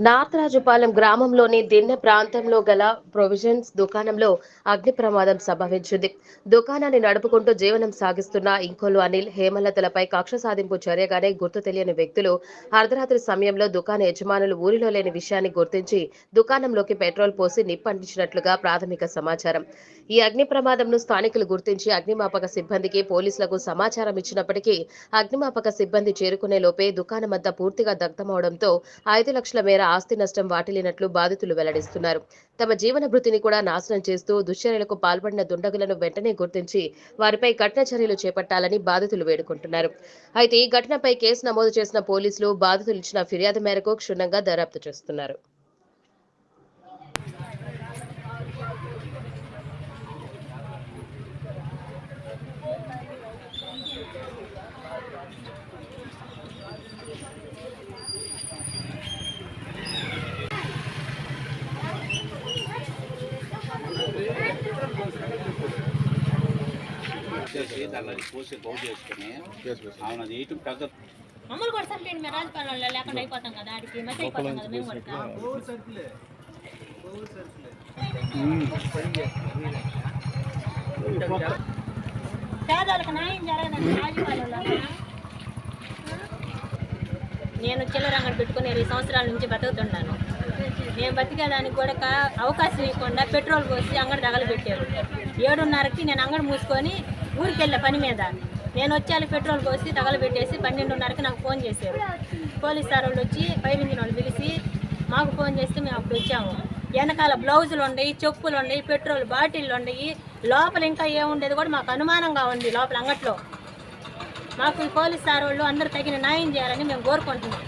నార్తరాజుపాలెం గ్రామంలోని దిన్నె ప్రాంతంలో గల ప్రొవిజన్స్ దుకాణంలో అగ్ని ప్రమాదం సంభవించింది. దుకాణాన్ని నడుపుకుంటూ జీవనం సాగిస్తున్న ఇంకోలు అనిల్ హేమలతలపై కక్ష సాధింపు చర్యగానే గుర్తు తెలియని వ్యక్తులు అర్ధరాత్రి సమయంలో దుకాణ యజమానులు ఊరిలో లేని విషయాన్ని గుర్తించి దుకాణంలోకి పెట్రోల్ పోసి నిప్పంటించినట్లుగా ప్రాథమిక సమాచారం. ఈ అగ్ని ప్రమాదంను స్థానికులు గుర్తించి అగ్నిమాపక సిబ్బందికి పోలీసులకు సమాచారం ఇచ్చినప్పటికీ అగ్నిమాపక సిబ్బంది చేరుకునే లోపే దుకాణమంతా పూర్తిగా దగ్ధమవడంతో ఐదు లక్షల మేర ఆస్తి నష్టం వాటిల్లినట్లు బాధితులు వెల్లడిస్తున్నారు. తమ జీవన భృతిని కూడా నాశనం చేస్తూ దుశ్చర్యలకు పాల్పడిన దుండగులను వెంటనే గుర్తించి వారిపై కఠిన చర్యలు చేపట్టాలని బాధితులు వేడుకుంటున్నారు. అయితే ఈ ఘటనపై కేసు నమోదు చేసిన పోలీసులు బాధితులు ఇచ్చిన ఫిర్యాదు మేరకు క్షుణ్ణంగా దర్యాప్తు చేస్తున్నారు. చేసి దాన్ని పోసి బౌ చేసుకుని అవును అది ఎయిట్ పెద్ద మమ్మల్ని కూడా చంపేయండి మేము రాజపాలెంలో లేకుండా అయిపోతాం కదా ఆడికి మధ్య అయిపోతాం కదా మేము కూడా. పేదలకు న్యాయం జరగదండి రాజపాలెంలో నేను చిల్లర అంగడి పెట్టుకుని ఇరవై సంవత్సరాల నుంచి బతుకుతున్నాను. నేను బతికేదానికి కూడా కా- అవకాశం ఇవ్వకుండా పెట్రోల్ పోసి అంగడి తగలబెట్టారు. ఏడున్నరకి నేను అంగడి మూసుకొని ఊరికి వెళ్ళే పని మీద. నేను వచ్చాక పెట్రోల్ పోసి తగలబెట్టేసి పన్నెండున్నరకి నాకు ఫోన్ చేశారు. పోలీస్ సార్ వాళ్ళు వచ్చి ఫైర్ ఇంజిన్ వాళ్ళు పిలిచి మాకు ఫోన్ చేస్తే మేము అప్పుడు వచ్చాము. వెనకాల బ్లౌజులు ఉన్నాయి చెప్పులు ఉన్నాయి పెట్రోల్ బాటిళ్ళు ఉన్నాయి. లోపల ఇంకా ఏముండేది కూడా మాకు అనుమానంగా ఉంది లోపల అంగట్లో. మాకు ఈ పోలీస్ సార్ వాళ్ళు అందరూ తగిన న్యాయం చేయాలని మేము కోరుకుంటున్నాం.